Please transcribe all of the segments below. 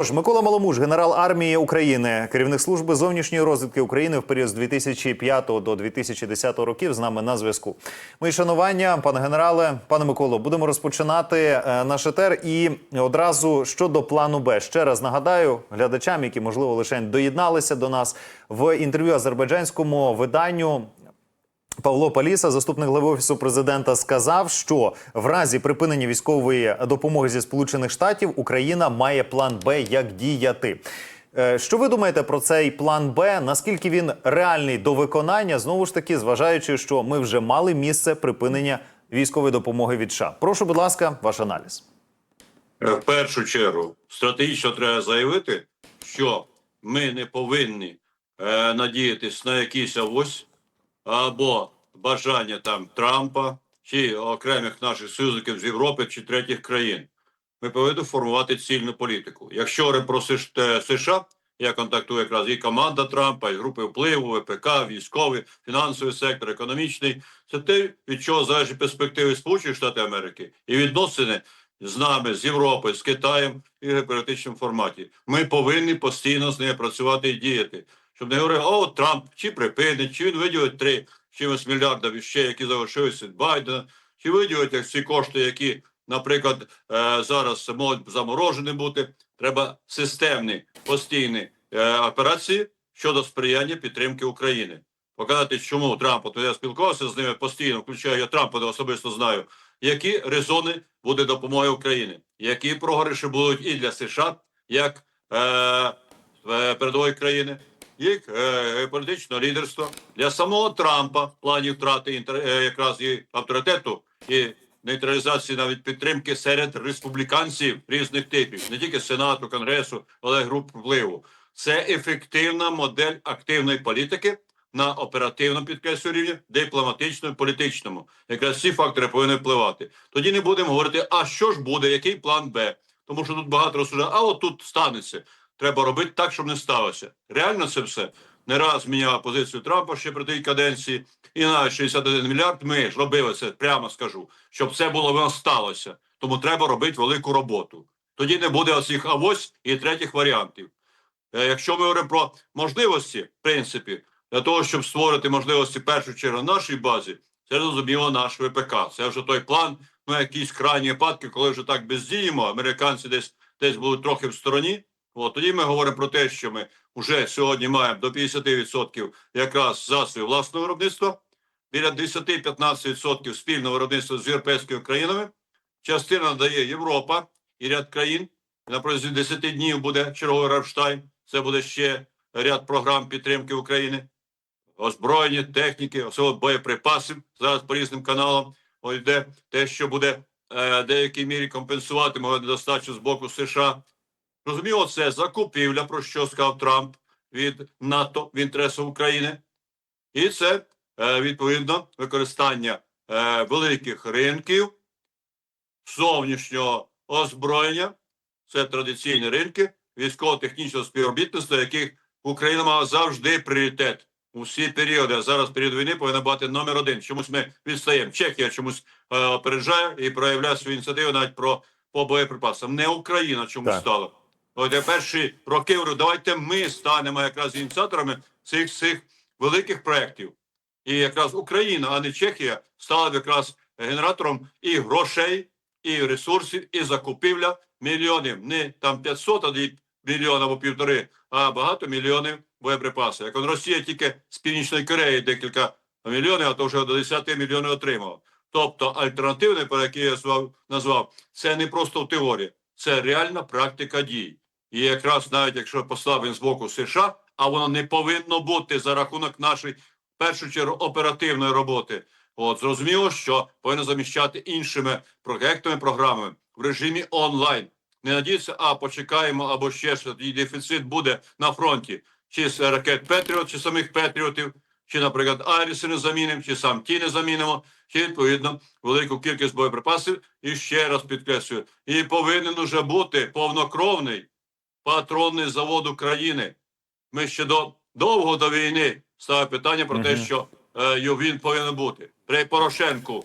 Тож, Микола Маломуж, генерал армії України, керівник служби зовнішньої розвідки України в період з 2005 до 2010 років з нами на зв'язку. Мої шанування, пане генерале, пане Миколо, будемо розпочинати е, наш етер. І одразу щодо плану Б. Ще раз нагадаю глядачам, які можливо лише доєдналися до нас в інтерв'ю азербайджанському виданню. Павло Паліса, заступник глави офісу президента, сказав, що в разі припинення військової допомоги зі Сполучених Штатів Україна має план Б, як діяти. Е, Що ви думаєте про цей план Б? Наскільки він реальний до виконання? Знову ж таки, зважаючи, що ми вже мали місце припинення військової допомоги від США. Прошу, будь ласка, ваш аналіз. Е, В першу чергу стратегічно треба заявити, що ми не повинні е, надіятись на якийсь авось або бажання там Трампа чи окремих наших союзників з Європи чи третіх країн. Ми повинні формувати цільну політику. Якщо говоримо про США, я контактую якраз і команда Трампа, і групи впливу, ВПК, військовий, фінансовий сектор, економічний. Це те, від чого залежить перспективи Сполучених Штатів Америки і відносини з нами, з Європою, з Китаєм і в геополітичному форматі. Ми повинні постійно з нею працювати і діяти. Щоб не говорили, о, Трамп чи припинить, чи він виділить три чимось мільярдів ще, які залишилися від Байдена, чи виділить як ці кошти, які, наприклад, е, зараз можуть заморожені бути. Треба системні постійні е, операції щодо сприяння підтримки України. Показати, чому Трампу, то я спілкувався з ними постійно, включаю я Трампа, де особисто знаю, які резони буде допомоги Україні, які програші будуть і для США, як е, е, передової країни, як е, політичного лідерства для самого Трампа в плані втрати інтер- е, якраз і авторитету і нейтралізації навіть підтримки серед республіканців різних типів, не тільки Сенату, Конгресу, але й груп впливу. Це ефективна модель активної політики на оперативному підкреслю рівні, дипломатичному, політичному. Якраз ці фактори повинні впливати. Тоді не будемо говорити, а що ж буде, який план Б. Тому що тут багато розсуждає, а от тут станеться. Треба робити так, щоб не сталося. Реально це все. Не раз міняла позицію Трампа ще при тій каденції, і навіть 61 мільярд ми ж робили це, прямо скажу, щоб це було воно сталося. Тому треба робити велику роботу. Тоді не буде оцих авось і третіх варіантів. Е, Якщо ми говоримо про можливості, в принципі, для того, щоб створити можливості в першу чергу на нашій базі, це зрозуміло наш ВПК. Це вже той план, ну якісь крайні випадки, коли вже так бездіємо, американці десь десь будуть трохи в стороні. От тоді ми говоримо про те, що ми вже сьогодні маємо до 50% якраз засобів власного виробництва, біля 10-15% спільного виробництва з європейськими країнами. Частина надає Європа і ряд країн. На протязі 10 днів буде черговий Рамштайн. Це буде ще ряд програм підтримки України, озброєння, техніки, особливо боєприпасів. Зараз по різним каналам йде те, що буде е, в деякій мірі компенсувати мою недостачу з боку США. Розуміло, це закупівля, про що сказав Трамп від НАТО в інтересах України, і це е, відповідно використання е, великих ринків зовнішнього озброєння. Це традиційні ринки військово-технічного співробітництва, яких Україна мала завжди пріоритет у всі періоди. А зараз період війни повинна бути номер один. Чомусь ми відстаємо. Чехія чомусь е, опереджає і проявляє свою ініціативу навіть про по боєприпасам. Не Україна чомусь Так. стала. От я перші роки давайте ми станемо якраз ініціаторами цих цих великих проєктів. І якраз Україна, а не Чехія, стала якраз генератором і грошей, і ресурсів, і закупівля мільйонів. Не там 500 а мільйон або півтори, а багато мільйонів боєприпасів. Як он Росія тільки з Північної Кореї декілька мільйонів, а то вже до 10 мільйонів отримала. Тобто альтернативне, про яке я назвав, це не просто в теорії, це реальна практика дій. І якраз навіть якщо послаблень з боку США, а воно не повинно бути за рахунок нашої в першу чергу оперативної роботи. От зрозуміло, що повинно заміщати іншими проектами, програмами в режимі онлайн. Не надійтеся, а почекаємо або ще що тоді дефіцит буде на фронті, чи з ракет Петріот, чи самих Петріотів, чи, наприклад, Айріси не замінимо, чи сам ті не замінимо, чи відповідно велику кількість боєприпасів. І ще раз підкреслюю, і повинен уже бути повнокровний патронний завод України. Ми ще до довго до війни ставили питання про те, що е, він повинен бути. При Порошенку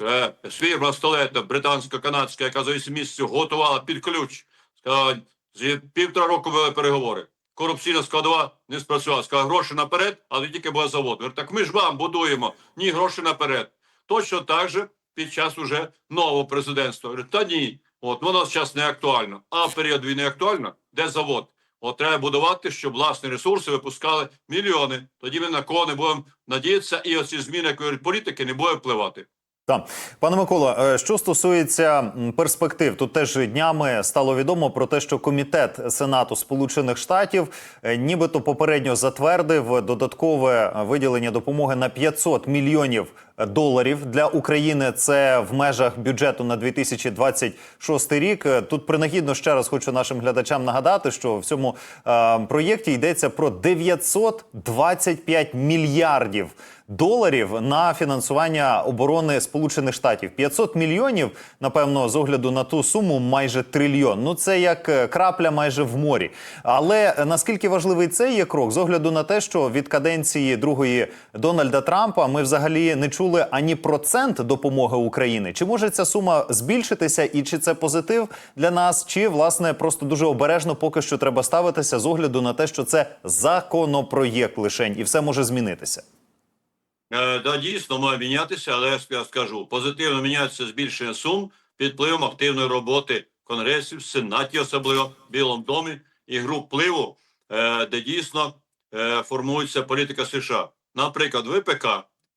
е, фірма столета британсько-канадська, яка за 8 місяців готувала під ключ, сказала, З півтора року вели переговори. Корупційна складова не спрацювала. Сказали, гроші наперед, але тільки буде завод. Говорю, так ми ж вам будуємо. Ні, гроші наперед. Точно так же під час уже нового президентства. Говорю, та ні, от воно зараз не актуально. А в період війни актуально, де завод? От треба будувати, щоб власні ресурси випускали мільйони. Тоді ми на кого не будемо надіятися, і оці зміни як політики не буде впливати. Так, пане Микола, е, що стосується перспектив, тут теж днями стало відомо про те, що комітет Сенату Сполучених Штатів е, нібито попередньо затвердив додаткове виділення допомоги на 500 мільйонів доларів для України. Це в межах бюджету на 2026 рік. Тут принагідно ще раз хочу нашим глядачам нагадати, що в цьому е, проєкті йдеться про 925 мільярдів доларів на фінансування оборони Сполучених Штатів. 500 мільйонів, напевно, з огляду на ту суму, майже трильйон. Ну це як е, крапля майже в морі. Але наскільки важливий це є крок з огляду на те, що від каденції другої Дональда Трампа ми взагалі не чули ані процент допомоги України. Чи може ця сума збільшитися, і чи це позитив для нас, чи власне просто дуже обережно поки що треба ставитися з огляду на те, що це законопроєкт лишень, і все може змінитися. Е, да, дійсно має мінятися, але я скажу, позитивно міняється збільшення сум під впливом активної роботи конгресів, сенаті, особливо Білому домі і груп впливу, е, де дійсно е, формується політика США. Наприклад, ВПК,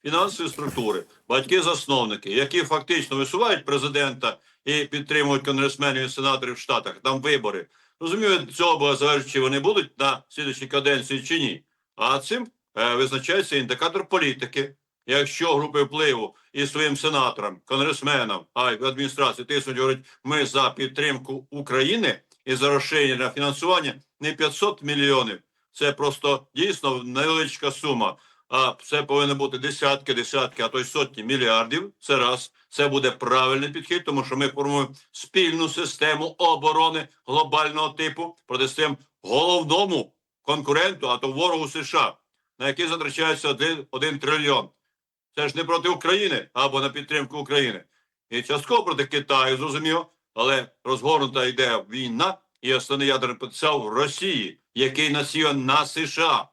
фінансові структури, батьки-засновники, які фактично висувають президента і підтримують конгресменів і сенаторів в Штатах, там вибори. Розумію, цього буде залежить, чи вони будуть на слідчій каденції чи ні. А цим е, визначається індикатор політики. Якщо групи впливу і своїм сенаторам, конгресменам, а й адміністрації тиснуть, говорять, ми за підтримку України і за розширення на фінансування не 500 мільйонів. Це просто дійсно невеличка сума. А це повинно бути десятки, десятки, а то й сотні мільярдів. Це раз. Це буде правильний підхід, тому що ми формуємо спільну систему оборони глобального типу протистоїмо головному конкуренту, а то ворогу США, на який затрачається один, один трильйон. Це ж не проти України або на підтримку України. І частково проти Китаю, зрозуміло, але розгорнута йде війна і основний ядерний потенціал в Росії, який націлен на США.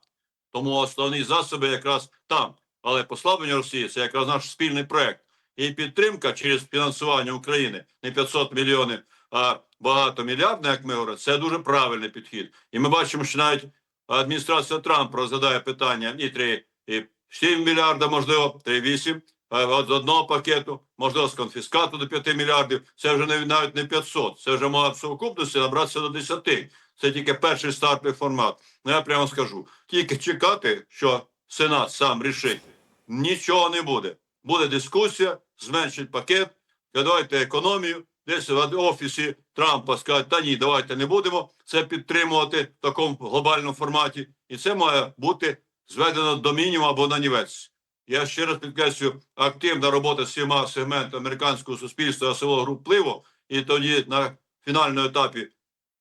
Тому основні засоби якраз там. Але послаблення Росії це якраз наш спільний проект. І підтримка через фінансування України не 500 мільйонів, а багатомільярдне, як ми говоримо, це дуже правильний підхід. І ми бачимо, що навіть адміністрація Трампа розглядає питання і 3, і 7 мільярда, можливо, 3,8 а з одного пакету, можливо, з конфіскату до 5 мільярдів. Це вже навіть не 500, це вже може в сукупності набратися до 10. Це тільки перший стартовий формат. Ну я прямо скажу: тільки чекати, що Сенат сам рішить, нічого не буде. Буде дискусія, зменшить пакет, давайте економію. Десь в офісі Трампа скажуть, та ні, давайте не будемо це підтримувати в такому глобальному форматі. І це має бути зведено до мінімуму або на нівець. Я ще раз підкреслюю, активна робота з всіма сегментами американського суспільства, село груп впливу, і тоді на фінальному етапі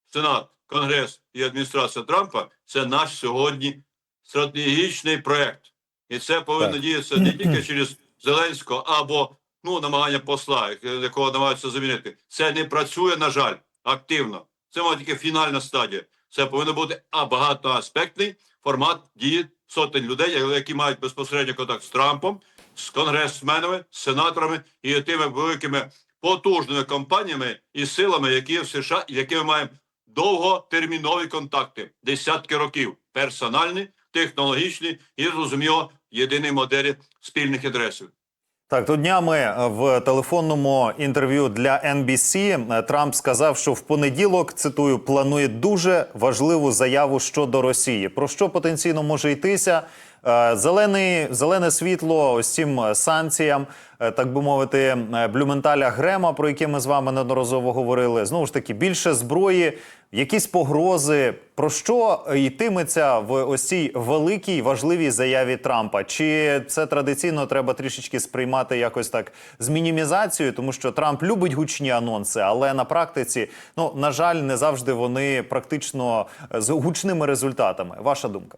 Сенат, Конгрес і адміністрація Трампа це наш сьогодні стратегічний проект. І це повинно Так. діятися не тільки через Зеленського або ну, намагання посла, якого намагаються замінити. Це не працює, на жаль, активно. Це має тільки фінальна стадія. Це повинен бути а, багатоаспектний формат дії сотень людей, які мають безпосередньо контакт з Трампом, з конгресменами, з сенаторами і тими великими потужними компаніями і силами, які в США, і якими маємо довготермінові контакти, десятки років, персональні, технологічні і зрозуміло єдині моделі спільних інтересів. Так, то днями е, в телефонному інтерв'ю для NBC е, Трамп сказав, що в понеділок цитую планує дуже важливу заяву щодо Росії. Про що потенційно може йтися? Е, Зелений, зелене світло ось цим е, санкціям, е, так би мовити, Блюменталя Грема, про які ми з вами неодноразово говорили. Знову ж таки, більше зброї, якісь погрози. Про що йтиметься в ось цій великій важливій заяві Трампа? Чи це традиційно треба трішечки сприймати якось так з мінімізацією, тому що Трамп любить гучні анонси, але на практиці, ну на жаль, не завжди вони практично з гучними результатами. Ваша думка?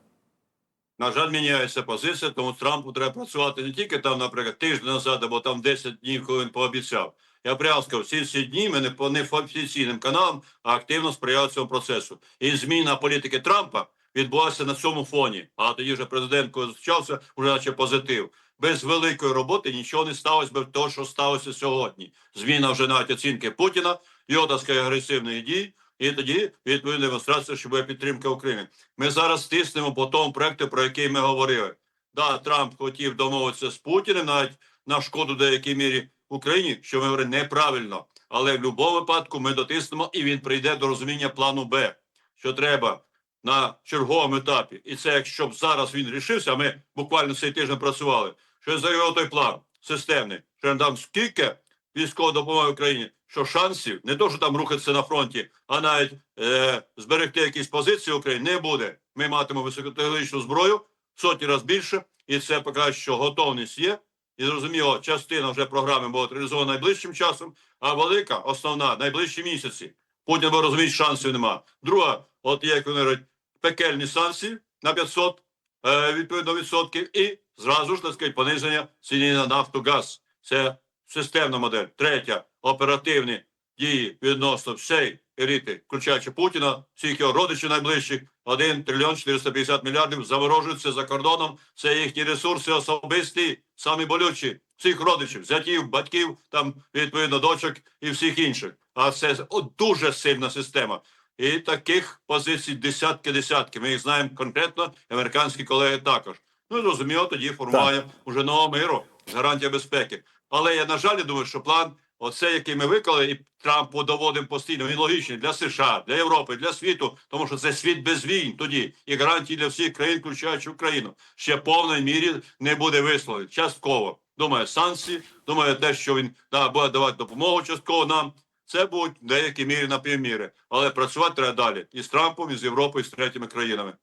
На жаль, міняється позиція, тому Трампу треба працювати не тільки там, наприклад, тиждень назад або там 10 днів, коли він пообіцяв. Я прямо сказав, всі ці дні ми не по неофіційним каналам, а активно сприяли цьому процесу. І зміна політики Трампа відбулася на цьому фоні. А тоді вже президент, коли зустрічався, вже наче позитив. Без великої роботи нічого не сталося би того, що сталося сьогодні. Зміна вже навіть оцінки Путіна, його так сказати, агресивних дій. І тоді відповідна демонстрація, що буде підтримка України. Ми зараз стиснемо по тому проекту, про який ми говорили. Да, Трамп хотів домовитися з Путіним, навіть на шкоду деякій мірі Україні, що ми говоримо неправильно. Але в будь-якому випадку ми дотиснемо, і він прийде до розуміння плану Б, що треба на черговому етапі. І це якщо б зараз він рішився, а ми буквально цей тиждень працювали, що заявив той план системний, що він дам скільки військової допомоги Україні, що шансів не то, що там рухатися на фронті, а навіть е, зберегти якісь позиції України не буде. Ми матимемо високотехнологічну зброю в сотні разів більше, і це покаже, що готовність є. І зрозуміло, частина вже програми буде реалізована найближчим часом, а велика, основна, найближчі місяці. Путін бо розуміє, шансів нема. Друга, от є, як вони говорять, пекельні санкції на 500 е, відповідно відсотків, і зразу ж так сказати, пониження ціни на нафту газ. Це системна модель. Третя оперативні дії відносно всієї еліти, включаючи Путіна, всіх його родичів найближчих, 1 трильйон 450 мільярдів заморожуються за кордоном. Це їхні ресурси особисті, самі болючі, всіх родичів, зятів, батьків, там відповідно дочок і всіх інших. А це дуже сильна система. І таких позицій десятки десятки. Ми їх знаємо конкретно, американські колеги також. Ну зрозуміло, тоді формування уже нового миру, гарантія безпеки. Але я на жаль думаю, що план, оцей, який ми виклали, і Трампу доводимо постійно, він логічний для США, для Європи, для світу, тому що це світ без війн тоді і гарантії для всіх країн, включаючи Україну, ще в повній мірі не буде висловлений. Частково. Думаю, санкції, думаю, те, що він да, буде давати допомогу частково нам. Це будуть деякі мірі на півміри. Але працювати треба далі і з Трампом, і з Європою, і з третіми країнами.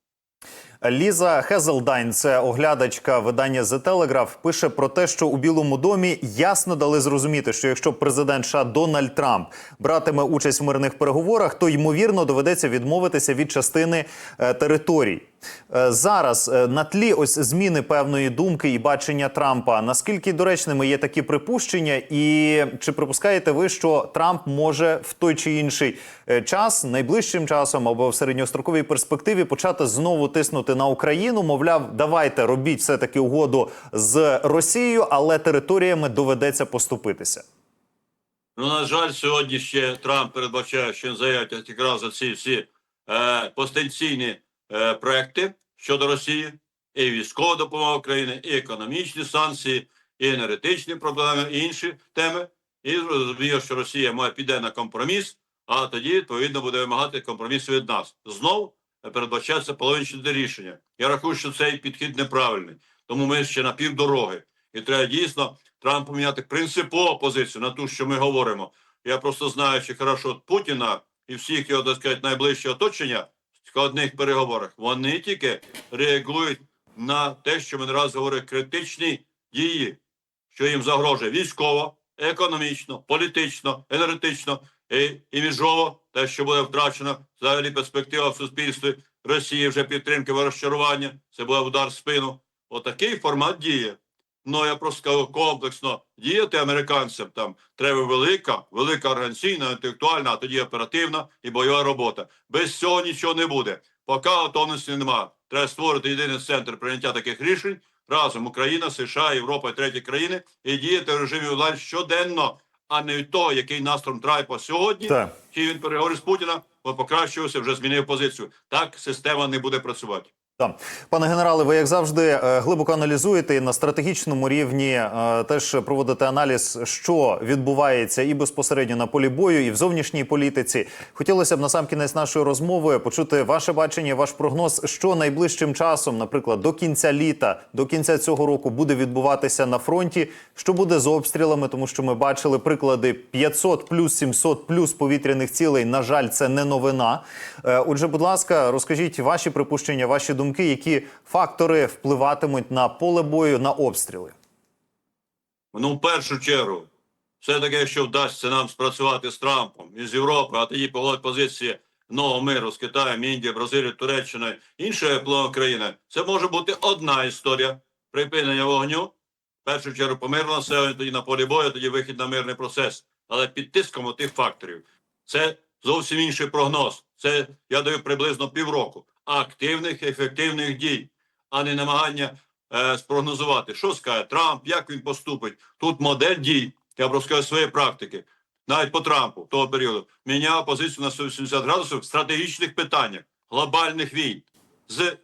Ліза Хезелдайн, це оглядачка видання The Telegraph, пише про те, що у Білому домі ясно дали зрозуміти, що якщо президент США Дональд Трамп братиме участь в мирних переговорах, то ймовірно доведеться відмовитися від частини е, територій. Е, Зараз е, на тлі ось зміни певної думки і бачення Трампа. Наскільки доречними є такі припущення, і чи припускаєте ви, що Трамп може в той чи інший е, час, найближчим часом або в середньостроковій перспективі, почати знову тиснути на Україну? Мовляв, давайте робіть все таки угоду з Росією, але територіями доведеться поступитися. Ну, на жаль, сьогодні ще Трамп передбачає, що заявить якраз за ці всі е, потенційні е, проекти щодо Росії, і військова допомога України, і економічні санкції, і енергетичні проблеми, і інші теми. І зрозуміло, що Росія має піде на компроміс, а тоді відповідно буде вимагати компромісу від нас. Знов передбачається половинчне рішення. Я рахую, що цей підхід неправильний, тому ми ще на півдороги. І треба дійсно Трампу міняти принципову позицію на ту, що ми говоримо. Я просто знаю, що хорошо Путіна і всіх його, так сказати, найближче оточення в складних переговорах, вони тільки реагують на те, що ми не раз говорили, критичні дії, що їм загрожує військово, економічно, політично, енергетично і іміжово, те, що буде втрачено взагалі перспектива в суспільстві Росії вже підтримки розчарування, це буде удар в спину. Отакий формат діє. Ну я просто скажу комплексно діяти американцям. Там треба велика, велика організаційна, інтелектуальна, а тоді оперативна і бойова робота. Без цього нічого не буде. Поки готовності немає. Треба створити єдиний центр прийняття таких рішень разом Україна, США, Європа і треті країни і діяти в режимі онлайн щоденно, а не від того, який настром Трайпа сьогодні. Так. Чи він переговорив з Путіна, бо покращився, вже змінив позицію. Так система не буде працювати. Так. Пане генерале, ви як завжди е, глибоко аналізуєте і на стратегічному рівні е, теж проводите аналіз, що відбувається і безпосередньо на полі бою, і в зовнішній політиці. Хотілося б на сам кінець нашої розмови почути ваше бачення, ваш прогноз, що найближчим часом, наприклад, до кінця літа, до кінця цього року буде відбуватися на фронті. Що буде з обстрілами, тому що ми бачили приклади 500 плюс 700 плюс повітряних цілей. На жаль, це не новина. Е, Отже, будь ласка, розкажіть ваші припущення, ваші думки, які фактори впливатимуть на поле бою, на обстріли. Ну, в першу чергу, все-таки, якщо вдасться нам спрацювати з Трампом і з Європи, а тоді позиції нового миру з Китаєм, Індією, Бразилією, Туреччиною, іншої країни, це може бути одна історія припинення вогню. В першу чергу помирно населення, тоді на полі бою, тоді вихід на мирний процес. але під тиском тих факторів. Це зовсім інший прогноз. Це я даю приблизно півроку активних, ефективних дій, а не намагання е, спрогнозувати, що скаже Трамп, як він поступить. Тут модель дій, я розкажу своєї практики, навіть по Трампу того періоду, міняв позицію на 180 градусів в стратегічних питаннях, глобальних війн з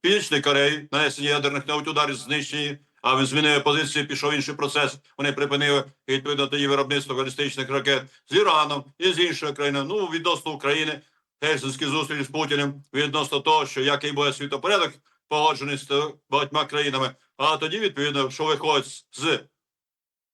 Північної Кореї, нанесення ядерних навіть ударів знищені, а він змінив позицію, пішов інший процес. Вони припинили відповідно тоді виробництво балістичних ракет з Іраном і з іншою країною. Ну відносно України, Гельсінські зустрічі з Путіним відносно того, що який буде світопорядок погоджений з багатьма країнами. А тоді, відповідно, що виходить з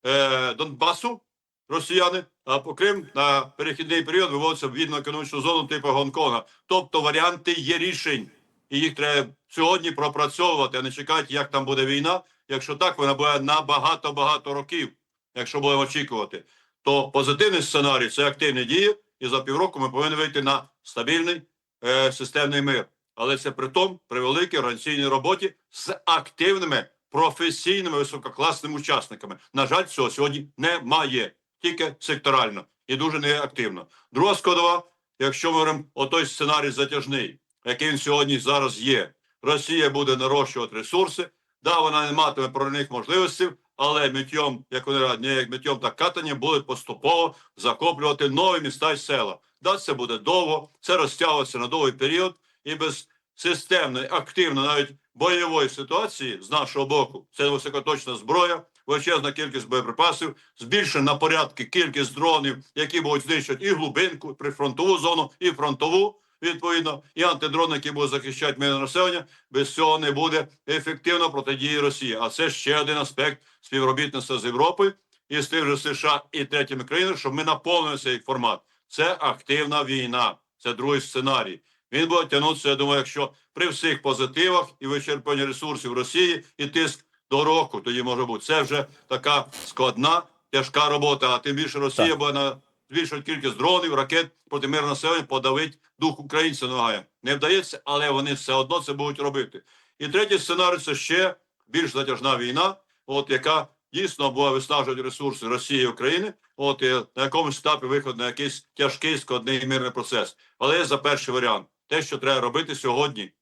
е, Донбасу, росіяни, а по Крим на перехідний період виводиться в вільну економічну зону типу Гонконга. Тобто варіанти є рішень, і їх треба сьогодні пропрацьовувати, а не чекати, як там буде війна. Якщо так, вона буде на багато-багато років, якщо будемо очікувати. То позитивний сценарій це активні дії, і за півроку ми повинні вийти на стабільний е, системний мир. Але це при тому, при великій організаційній роботі з активними професійними висококласними учасниками. На жаль, цього сьогодні немає, тільки секторально і дуже неактивно. Друга складова, якщо ми говоримо о той сценарій затяжний, який він сьогодні зараз є, Росія буде нарощувати ресурси. Да, вона не матиме про них можливостей, але миттєм, як вони радні, як миттєм та катанням будуть поступово захоплювати нові міста й села. Да, це буде довго, це розтягується на довгий період, і без системної, активної, навіть бойової ситуації з нашого боку, це високоточна зброя, величезна кількість боєприпасів, збільшена на порядки кількість дронів, які будуть знищувати і глибинку, прифронтову зону, і фронтову. Відповідно, і антидрони, які будуть захищати мирне населення, без цього не буде ефективно протидії Росії. А це ще один аспект співробітництва з Європою і з тих же США і третіми країнами, щоб ми наповнили цей формат. Це активна війна, це другий сценарій. Він буде тягнутися, я думаю, якщо при всіх позитивах і вичерпанні ресурсів Росії і тиск до року, тоді може бути. Це вже така складна, тяжка робота. А тим більше Росія Так. буде на збільшувати кількість дронів, ракет проти мирного населення, подавить дух українців намагає. Не вдається, але вони все одно це будуть робити. І третій сценарій це ще більш затяжна війна, от яка дійсно буде виснажувати ресурси Росії і України. От і на якомусь етапі виход на якийсь тяжкий складний мирний процес. Але я за перший варіант, те, що треба робити сьогодні,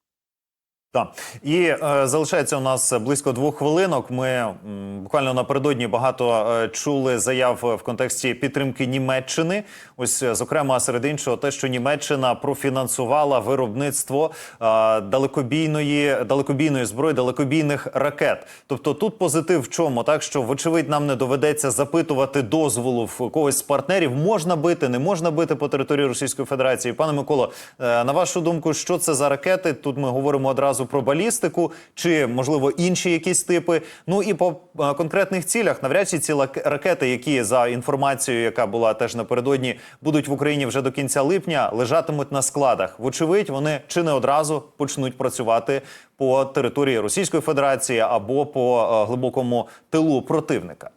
Так. І е, залишається у нас близько двох хвилинок. Ми м, буквально напередодні багато е, чули заяв в контексті підтримки Німеччини. Ось, е, зокрема, серед іншого, те, що Німеччина профінансувала виробництво е, далекобійної далекобійної зброї, далекобійних ракет. Тобто тут позитив в чому? Так що, вочевидь, нам не доведеться запитувати дозволу в когось з партнерів, можна бити, не можна бити по території Російської Федерації. Пане Миколо, е, на вашу думку, що це за ракети? Тут ми говоримо одразу про балістику, чи можливо інші якісь типи. Ну і по е, конкретних цілях, навряд чи ці ракети, які за інформацією, яка була теж напередодні, будуть в Україні вже до кінця липня, лежатимуть на складах. Вочевидь, вони чи не одразу почнуть працювати по території Російської Федерації або по е, глибокому тилу противника.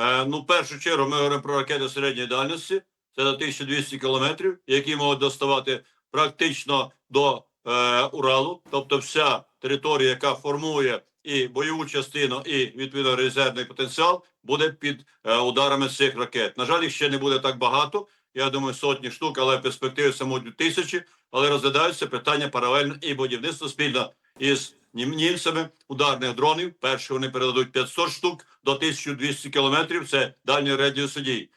Е, ну, в першу чергу ми говоримо про ракети середньої дальності. Це до 1200 кілометрів, які можуть доставати практично до е, Уралу. Тобто вся територія, яка формує і бойову частину, і відповідно резервний потенціал, буде під е, ударами цих ракет. На жаль, їх ще не буде так багато. Я думаю, сотні штук, але можуть бути тисячі. Але розглядаються питання паралельно і будівництво спільно із нім- німцями ударних дронів. Перші вони передадуть 500 штук до 1200 кілометрів. Це дальній радіус дій.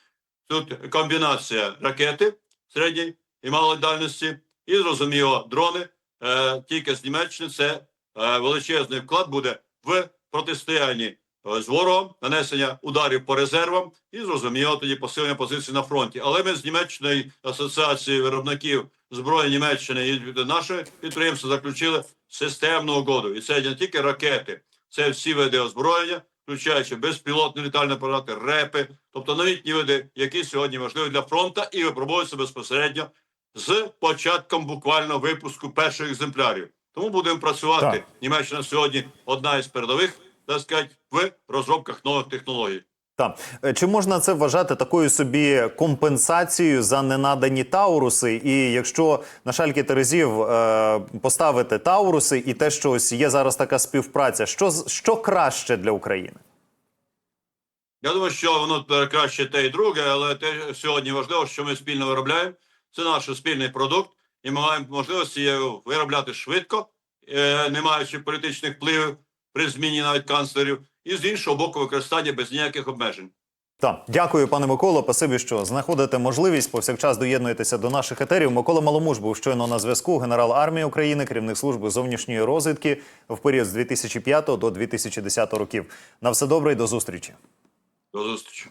Тут комбінація ракети середньої і малої дальності, і зрозуміло, дрони е, тільки з Німеччини. Це величезний вклад буде в протистоянні е, з ворогом, нанесення ударів по резервам і зрозуміло тоді посилення позицій на фронті. Але ми з Німеччиною асоціацією виробників зброї Німеччини і нашої підприємства заключили системну угоду. І це не тільки ракети, це всі види озброєння, включаючи безпілотні літальні апарати, репи, тобто новітні види, які сьогодні важливі для фронту і випробуються безпосередньо з початком буквально випуску перших екземплярів. Тому будемо працювати. Так. Німеччина сьогодні одна із передових, так сказати, в розробках нових технологій. Так. Е, Чи можна це вважати такою собі компенсацією за ненадані тауруси? І якщо на шальки терезів е, поставити тауруси і те, що ось є зараз така співпраця, що, що краще для України? Я думаю, що воно краще те і друге, але те сьогодні важливо, що ми спільно виробляємо. Це наш спільний продукт, і ми маємо можливості виробляти швидко, е, не маючи політичних впливів при зміні навіть канцлерів, і з іншого боку, використання без ніяких обмежень. Так, дякую, пане Миколо. Спасибі, що знаходите можливість повсякчас доєднуєтеся до наших етерів. Микола Маломуж був щойно на зв'язку. Генерал армії України, керівник служби зовнішньої розвідки в період з 2005 до 2010 років. На все добре і до зустрічі. До зустрічі.